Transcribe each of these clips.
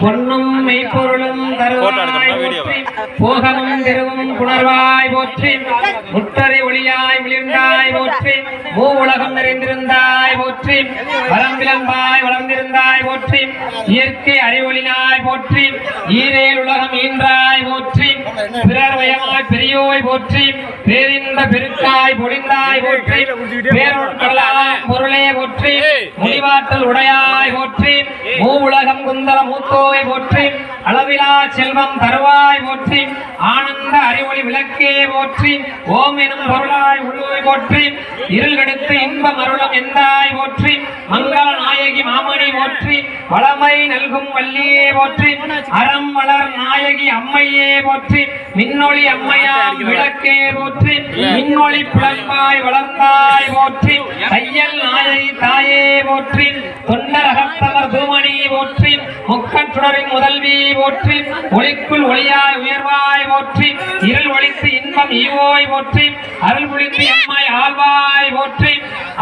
பொன்னும் மெய்ப்பொருளும் போகமும் திருவும் புணர்வாய் போற்றி. முற்றறி ஒளியாய் விளிர்ந்தாய் போற்றி. மூ உலகம் நிறைந்திருந்தாய் போற்றி. வரம்பிலம்பாய் வளர்ந்திருந்தாய் போற்றி. இயற்கை அறிவொளினாய் போற்றி. ஈரேல் உலகம் ஈன்றாய் போற்றி. பிறர் வயமாய் பெரியோய் போற்றி. பேரின்ப பெருக்காய் பொழிந்தாய் போற்றி. பொருளே போற்றி. முடிவாற்றல் உடையாய் போற்றி. மூ உலகம் குந்தல மூத்தோய் போற்றி. அளவிலா செல்வம் தருவாய் போற்றி ஆனந்த அறிவொளி விளக்கே போற்றி ஓம் எனும் பொருளாய் உள்ளோய் போற்றி இருள் கெடுத்து இன்பம் அருளம் எந்தாய் போற்றி மங்கள நாயகி மாமணி போற்றி வளமை நல்கும் வள்ளியே போற்றி அறம் வளர் நாயகி அம்மையே போற்றி மின்னொளி அம்மையாம் விளக்கே போற்றி மின்னொளி பிளம்பாய் வளர்ந்தாய் போற்றி தையல் நாயகி தாயே போற்றி தொண்டரகத்தவர் தூமணி போற்றி முக்கச்சுடரின் முதல்வி போற்றி ஒளிக்குள் ஒளியாய் உயர்வாய் போற்றி இருள் ஒளித்து இன்பம் ஈவோய் போற்றி அருள் புளித்து எம்மாய் ஆழ்வாய் போற்றி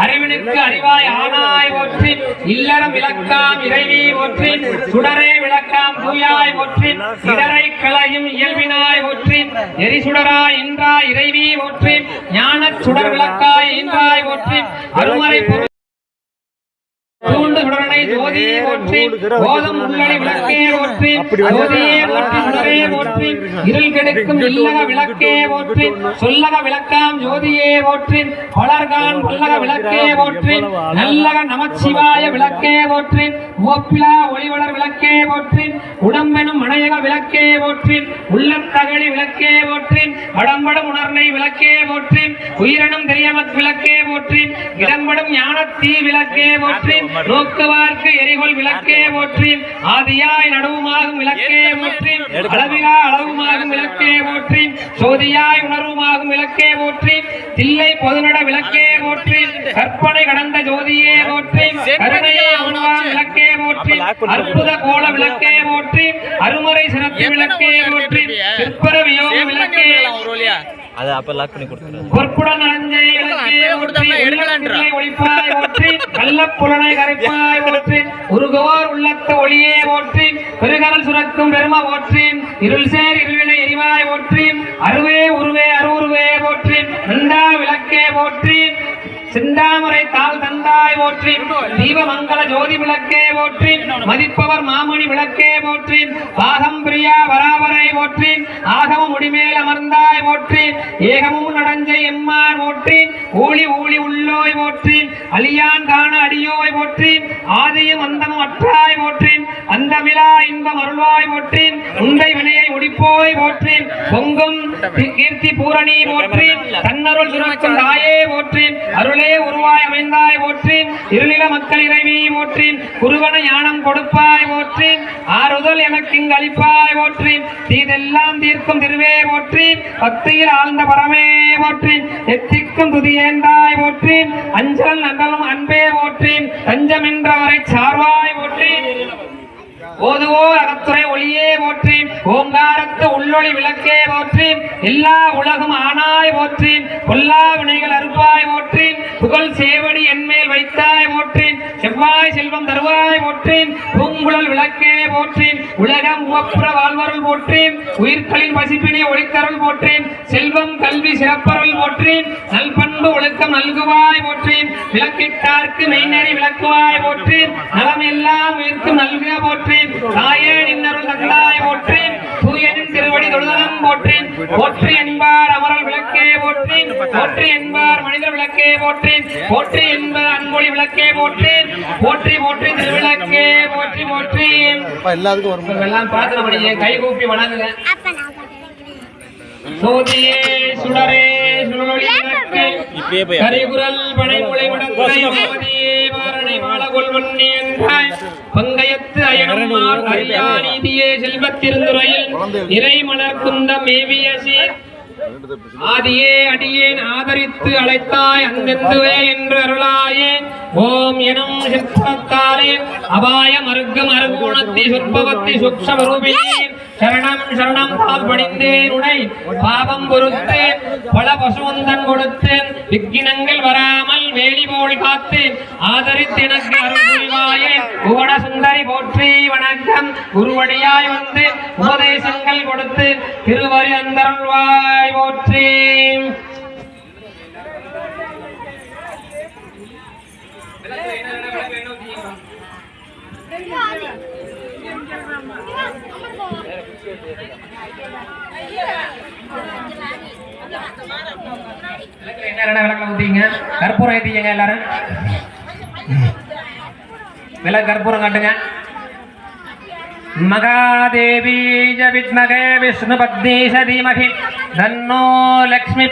அறிவினுக்கு அறிவாய் ஆனாய் போற்றி இல்லறம் விளக்காம் இறைவி போற்றி சுடரே விளக்காம் தூயாய் போற்றி இடரை கிளையும் இயல்பினாய் போற்றி எரிசுடராய் இன்றாய் இறைவி போற்றி ஞான சுடர் விளக்காய் இன்றாய் போற்றி அருமறை பொருள் தூண்டு சுடரனை ஜோதியே போற்றி போதம் உள்ளடி விளக்கே போற்றி ஜோதியே போற்றி சுடரே போற்றி இருள் கெடுக்கும் இல்லக விளக்கே போற்றி சொல்லக விளக்காம் ஜோதியே போற்றி வளர்கான் விளக்கே போற்றி நல்லக நமச்சிவாய விளக்கே போற்றி உவப்பிலா ஒளிவளர் விளக்கே போற்றி உடம்பெனும் மனையக விளக்கே போற்றி உள்ளத்தகழி விளக்கே போற்றி வடம்படும் உணர்னை விளக்கே போற்றி உயிரினும் தெரியமத் விளக்கே போற்றி இடம்படும் ஞானத்தீ விளக்கே போற்றி நோக்குவார்க்கு எரிகொள் விளக்கே போற்றி. ஆதியாய் நடுவுமாகும் விளக்கே போற்றி. அளவிலா அளவுமாகும் விளக்கே போற்றி. சோதியாய் உணர்வுமாகும் விளக்கே போற்றி. தில்லை பொதுநட விளக்கே போற்றி. கற்பனை கடந்த ஜோதியே போற்றி. கருணையே உணவாம் விளக்கே போற்றி. அற்புத கோல விளக்கே போற்றி. அருமறை சிறப்பு விளக்கே போற்றி. அதை அப்ப லாக் பண்ணி உருகோர் உள்ளத்து ஒளியே போற்றி பெருகரல் சுரக்கும் பெரும போற்றி இருள் சேர் இருவினை எரிவாய் போற்றி அருவே உருவே அருவுருவே போற்றி நந்தா விளக்கே போற்றி சிந்தாமரை தாள் தந்தாய் போற்றி. தீபமங்கல ஜோதி விளக்கே போற்றி. மதிப்பவர் மாமணி விளக்கே போற்றி. பாகம் பிரியா வராவரை போற்றி. ஆகமும் முடிமேல் அமர்ந்தாய் போற்றி. ஏகமும் நடஞ்சை எம்மார் போற்றி. ஊழி ஊழி உள்ளோய் போற்றி. அழியான் காண அடியோய் போற்றி. ஆதியும் அந்தமும் அற்றாய் போற்றி. அந்தமிலா இன்பம் அருள்வாய் போற்றி உந்தை வினையை ஒடிப்போய் போற்றி பொங்கும் கீர்த்தி பூரணி போற்றி தன்னருள் சுரக்கும் தாயே போற்றி அருளே உருவாய் அமைந்தாய் போற்றி இருநில மக்கள் இறைவி போற்றி குருவன ஞானம் கொடுப்பாய் போற்றி ஆறுதல் எனக்கு இங்கு அளிப்பாய் போற்றி தீதெல்லாம் தீர்க்கும் திருவே போற்றி பக்தியில் ஆழ்ந்த பரமே போற்றி எத்திக்கும் துதியேந்தாய் போற்றி அஞ்சல் நன்றலும் அன்பே போற்றி தஞ்சமென்றவரை சார்வாய் போற்றி ஓதுவோர் அகத்துறை ஒளியே போற்றி ஓங்காரத்து உள்ளொளி விளக்கே போற்றி எல்லா உலகும் ஆனாய் போற்றி பொல்லா வினைகள் அறுப்பாய் போற்றி புகழ் சேவடி என்மேல் வைத்தாய் போற்றி செவ்வாய் செல்வம் தருவாய் போற்றி பூங்குழல் விளக்கே போற்றி உலகம் உவப்புற வாழ்வருள் போற்றி உயிர்களின் பசிப்பினை ஒளித்தருள் போற்றி செல்வம் கல்வி சிறப்பருள் போற்றி நல்பண்பு ஒழுக்கம் நல்குவாய் போற்றி விளக்கிட்டார்க்கு மெய்நறி விளக்குவாய் போற்றி நலம் எல்லாம் உயிர்க்கும் நல்க போற்றி தாயே நின்னருள் தந்தாய் போற்றி தூயனின் திருவடி தொழுதலம் போற்றி போற்றி என்பார் அமரல் விளக்கே போற்றி போற்றி என்பார் மனிதர் விளக்கே போற்றி போற்றி என்பார் அன்பொழி விளக்கே போற்றி போற்றி போற்றி திருவிளக்கே போற்றி போற்றி. எல்லாத்துக்கும் வரும் எல்லாம் பிரார்த்தனை பண்ணி கை கூப்பி வணங்குங்க. சோதியே சுடரே இப்படியே போய் வாரணை மாலகொள் வன்னியன்றாய் பங்கயத்து அயனம்மாள் அரியா நீதியே செல்வத்திருந்துரையில் இறைமலர் குந்தம் மேவிய சீர் ஆதியே அடியேன் ஆதரித்து அழைத்தாய் அந்தெந்துவே என்று அருளாயே. ஓம் எனும் சிற்பத்தாலே அபாய மருக்கம் அருகோணத்தி சொற்பவத்தி சுக்ஷமரூபிணி. சரணம் சரணம் பால் உடை. பாவம் பொறுத்து பல பசுவந்தன் கொடுத்து விக்கினங்கள் வராமல் வேலி போல் காத்து ஆதரித்து எனக்கு அருள் புரிவாயே. புவன சுந்தரி போற்றி வணக்கம். குருவடியாய் வந்து உபதேசங்கள் கொடுத்து திருவரி அந்தருள்வாய் போற்றி. என்ன ரெண்டா கற்பூரம் ஏத்திக்கங்க எல்லாரும் விளக்கு கற்பூரம் காட்டுங்க மகாதேவி ஜ வித்மகே விஷ்ணு பத்னி தீமகி தன்னோ லக்ஷ்மி